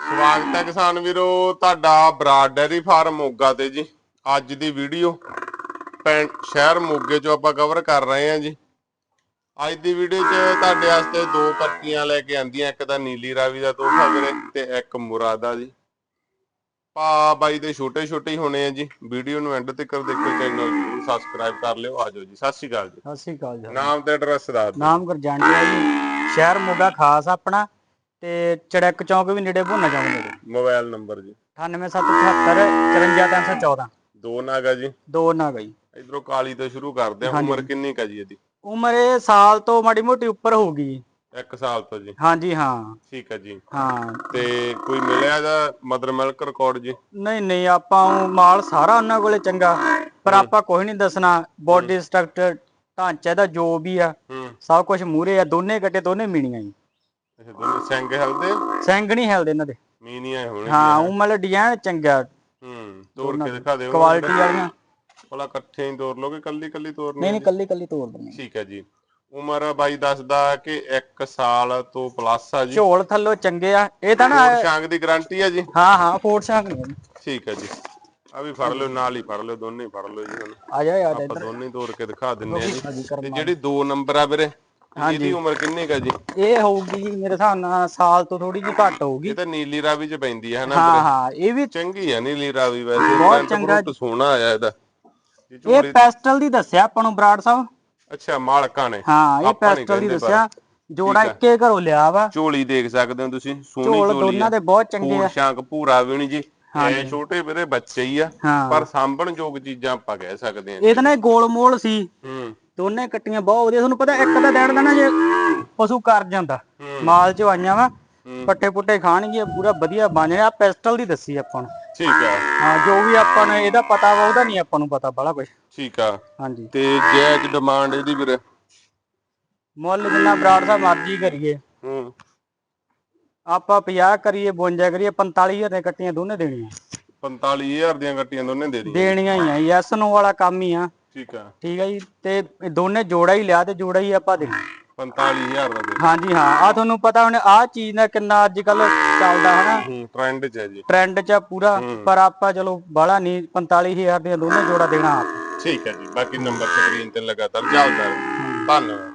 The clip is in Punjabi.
ਸਵਾਗਤ ਹੈ ਕਿਸਾਨ ਵੀਰੋ ਤੁਹਾਡਾ ਬਰਾਡ ਡੈਰੀ ਫਾਰਮ ਮੋਗਾ ਤੇ ਜੀ। ਅੱਜ ਦੀ ਵੀਡੀਓ ਸ਼ਹਿਰ ਮੋਗੇ ਚੋਂ ਆਪਾਂ ਕਵਰ ਕਰ ਰਹੇ ਹਾਂ ਜੀ। ਅੱਜ ਦੀ ਵੀਡੀਓ 'ਚ ਤੁਹਾਡੇ ਵਾਸਤੇ ਦੋ ਕੱਟੀਆਂ ਲੈ ਕੇ ਆਂਦੀਆਂ ਇੱਕ ਤਾਂ ਨੀਲੀ ਰਾਵੀ ਦਾ ਤੋਹਫਾ ਵੀਰੇ ਤੇ ਇੱਕ ਮੁਰਾਦਾ ਜੀ। ਪਾ ਬਾਈ ਦੇ ਛੋਟੇ ਛੋਟੇ ਹੀ ਹੋਣੇ ਆ ਜੀ। ਵੀਡੀਓ ਨੂੰ ਐਂਡ ਤੱਕ ਦੇਖੋ ਚੈਨਲ ਨੂੰ ਸਬਸਕ੍ਰਾਈਬ ਕਰ ਲਿਓ ਆਜੋ ਜੀ। ਸਤਿ ਸ਼੍ਰੀ ਅਕਾਲ ਜੀ। ਸਤਿ ਸ਼੍ਰੀ ਅਕਾਲ ਜੀ। ਨਾਮ ਤੇ ਐਡਰੈਸ ਦੱਸ ਦਿਓ। ਨਾਮ ਗੁਰਜੰਟ ਜੀ। ਸ਼ਹਿਰ ਮੋਗਾ ਖਾਸ ਆਪਣਾ। ਤੇ ਚੜਕ ਚੌਂਕ ਵੀ ਨੇੜੇ ਭੁੰਨਾ ਚੌਂਕ ਨੇੜੇ। ਮੋਬਾਈਲ ਨੰਬਰ ਜੀ। 98778 54314 ਦੋ ਨਾਗਾ ਜੀ। ਦੋ ਨਾ ਗਈ ਇਧਰੋਂ ਕਾਲੀ ਤੋਂ ਸ਼ੁਰੂ ਕਰਦੇ ਆ। ਉਮਰ ਕਿੰਨੀ ਕਾ ਜੀ ਇਹਦੀ? ਉਮਰ ਇਹ ਸਾਲ ਤੋਂ ਮਾੜੀ ਮੋਟੀ ਉੱਪਰ ਹੋਊਗੀ ਜੀ। ਇੱਕ ਸਾਲ ਤੋਂ ਜੀ। ਹਾਂਜੀ ਹਾਂ। ਠੀਕ ਹੈ ਜੀ। ਹਾਂ। ਤੇ ਕੋਈ ਮਿਲਿਆ ਦਾ ਮਦਰ ਮਿਲਕ ਰਿਕਾਰਡ ਜੀ? ਨਹੀਂ ਨਹੀਂ ਆਪਾਂ ਉਹ ਮਾਲ ਸਾਰਾ ਉਹਨਾਂ ਕੋਲੇ ਚੰਗਾ। ਪਰ ਆਪਾਂ ਕੋਈ ਨਹੀਂ ਦੱਸਣਾ। ਬੋਡੀ ਸਟਰਕਚਰ ਢਾਂਚਾ ਦਾ ਜੋ ਵੀ ਆ ਸਭ ਕੁਝ ਮੂਰੇ ਆ। ਦੋਨੇ ਗੱਟੇ ਦੋਨੇ ਮੀਣੀਆਂ ਜੀ। ਅੱਛਾ ਦੋਨੇ ਸਿੰਘ ਹਲਦੇ? ਸਿੰਘ ਨਹੀਂ ਹਿਲਦੇ ਇਹਨਾਂ ਦੇ। ਮੀਨੀਆਂ ਹੋਣੇ ਹਾਂ ਉਹ ਮਤਲਬ ਡਿਜ਼ਾਈਨ ਚੰਗਾ ਹੂੰ ਤੋੜ ਕੇ ਦਿਖਾ ਦਿਓ। ਕੁਆਲਿਟੀ ਵਾਲੀਆਂ। ਭਲਾ ਇਕੱਠੇ ਹੀ ਤੋੜ ਲੋਗੇ ਕੱਲੀ ਕੱਲੀ ਤੋੜਨੀ ਨਹੀਂ ਨਹੀਂ ਕੱਲੀ ਕੱਲੀ ਤੋੜ ਦਿੰਦੇ ਠੀਕ ਹੈ ਜੀ। ਉਮਰ ਬਾਈ ਦੱਸਦਾ ਕਿ 1 ਸਾਲ ਤੋਂ ਪਲੱਸ ਆ ਜੀ। ਝੋਲ ਥੱਲੋਂ ਚੰਗੇ ਆ। ਇਹ ਤਾਂ ਨਾ ਸ਼ਾਂਗ ਦੀ ਗਾਰੰਟੀ ਹੈ ਜੀ। ਹਾਂ ਹਾਂ ਨਹੀਂ ਹੈਗੀ। ਠੀਕ ਹੈ ਜੀ। ਆ ਵੀ ਫੜ ਲਿਓ ਨਾਲ ਹੀ ਫੜ ਲਿਓ ਦੋਨੇ ਹੀ ਫੜ ਲਿਓ ਜੀ ਆ ਜਾ ਯਾਦ ਆਪਾਂ ਦੋਨੇ ਤੋੜ ਕੇ ਦਿਖਾ ਦਿੰਨੇ ਆ ਜੀ। ਤੇ ਜਿਹੜੀ 2 ਨੰਬਰ ਆ ਵੀਰੇ? ਇਹਦੀ ਉਮਰ ਕਿੰਨੀ ਕਾ ਜੀ? ਇਹ ਹੋਊਗੀ ਜੀ ਮੇਰੇ ਹਿਸਾਬ ਨਾਲ ਸਾਲ ਤੋਂ ਥੋੜੀ ਜਿਹੀ ਘੱਟ ਹੋਊਗੀ। ਇਹ ਤਾਂ ਨੀਲੀ ਰਾਵੀ ਚ ਪੈਂਦੀ ਹੈ ਹਨਾ ਹਾਂ ਹਾਂ ਇਹ ਵੀ ਚੰਗੀ ਆ ਨੀਲੀ ਰਾਵੀ ਵੈਸੇ ਬਹੁਤ ਚੰਗਾ ਬਹੁਤ ਸੋਹਣਾ ਆਇਆ ਇਹਦਾ। ਇਹ ਇਹ ਝੋਲੀ ਪੈਸਟਲ ਦੀ ਦੱਸਿਆ ਆਪਾਂ ਨੂੰ ਬਰਾੜ ਸਾਹਿਬ। ਅੱਛਾ ਮਾਲਕਾਂ ਨੇ। ਹਾਂ ਇਹ ਆਪਾਂ ਨੀ ਪੈਸਟਲ ਦੀ ਕਹਿੰਦੇ ਪਰ। ਦੱਸਿਆ। ਜੋੜਾ ਇੱਕੇ ਘਰੋਂ ਲਿਆ ਵਾ। ਝੋਲੀ ਦੇਖ ਸਕਦੇ ਹੋ ਤੁਸੀਂ ਸੋਹਣੀ ਝੋਲ ਝੋਲੀ ਦੋਨਾਂ ਆ ਦੇ ਬਹੁਤ ਚੰਗੇ ਆ। ਸ਼ਾਂਕ ਭੂਰਾ ਵੀ ਨੀ ਜੀ। ਇਹ ਛੋਟੇ ਵੀਰੇ ਬੱਚੇ ਹੀ ਆ। ਹਾਂ। ਪਰ ਸਾਂਭਣ ਯੋਗ ਚੀਜ਼ਾਂ ਆਪਾਂ ਕਹਿ ਸਕਦੇ ਹਾਂ ਇਹ ਤਾਂ ਨਾ ਇਹ ਗੋਲ ਮੋਲ ਸੀ। ਹੂੰ। ਦੋਨੇ ਕੱਟੀਆਂ ਬਹੁਤ ਵਧੀਆ। ਤੁਹਾਨੂੰ ਪਤਾ ਇੱਕ ਤਾਂ ਦੇਣ ਦਾ ਨਾ ਜੇ ਪਸ਼ੂ ਕਰ ਜਾਂਦਾ। ਮਾਲ ਚ ਆਈਆਂ ਵਾ। ਪੱਟੇ ਪੁੱਟੇ ਖਾਣਗੇ ਪੂਰਾ ਵਧੀਆ ਬਣ ਜਾਣਾ ਪੈਸਟਲ ਦੀ ਦੱਸੀ ਆਪਾਂ ਨੂੰ। ਠੀਕ ਆ। ਹਾਂ ਜੋ ਵੀ ਆਪਾਂ ਨੂੰ ਇਹਦਾ ਪਤਾ ਵਾ ਉਹਦਾ ਨਹੀਂ ਆਪਾਂ ਨੂੰ ਪਤਾ ਬੜਾ ਕੁਝ ਠੀਕ ਆ। ਹਾਂਜੀ। ਤੇ ਜੈਜ ਡਿਮਾਂਡ ਇਹਦੀ ਵੀਰੇ? ਮੁੱਲ ਜਿੰਨਾ ਬਰਾੜ ਸਾਹਿਬ ਮਰਜ਼ੀ ਕਰੀਏ। ਹੂੰ। ਆਪਾਂ 50 ਕਰੀਏ 52 ਕਰੀਏ 45000 ਦੀਆਂ ਕੱਟੀਆਂ ਦੋਨੇ ਦੇਣੀਆਂ। 45000 ਦੀਆਂ ਗੱਟੀਆਂ ਦੋਨੇ ਦੇ ਦੀ ਦੇਣੀਆਂ ਹੀ ਆ ਯੈਸ ਨੋ ਵਾਲਾ ਕੰਮ ਹੀ ਆ। ਠੀਕ ਆ। ਠੀਕ ਆ ਜੀ ਤੇ ਇਹ ਦੋਨੇ ਜੋੜਾ ਹੀ ਲਿਆ ਤੇ ਜੋੜਾ ਹੀ ਆਪਾਂ ਦੇਣਾ 45000 ਦਾ ਦੇ ਹਾਂਜੀ ਹਾਂ ਆ ਤੁਹਾਨੂੰ ਪਤਾ ਹੁਣ ਆਹ ਚੀਜ਼ ਦਾ ਕਿੰਨਾ ਅੱਜ ਕੱਲ ਚੱਲਦਾ ਹਨਾ। ਹੂੰ ਟ੍ਰੈਂਡ ਚ ਹੈ ਜੀ। ਟ੍ਰੈਂਡ 'ਚ ਆ ਪੂਰਾ ਪਰ ਆਪਾਂ ਚਲੋ ਬਾਹਲਾ ਨਹੀਂ 45000 ਦੀਆਂ ਦੋਨੇ ਜੋੜਾ ਦੇਣਾ। ਆਪ ਠੀਕ ਹੈ ਜੀ ਬਾਕੀ ਨੰਬਰ ਸਕਰੀਨ ਤੇ ਲਗਾਤਾਰ ਚੱਲਦਾ ਰਹੇ। ਧੰਨਵਾਦ।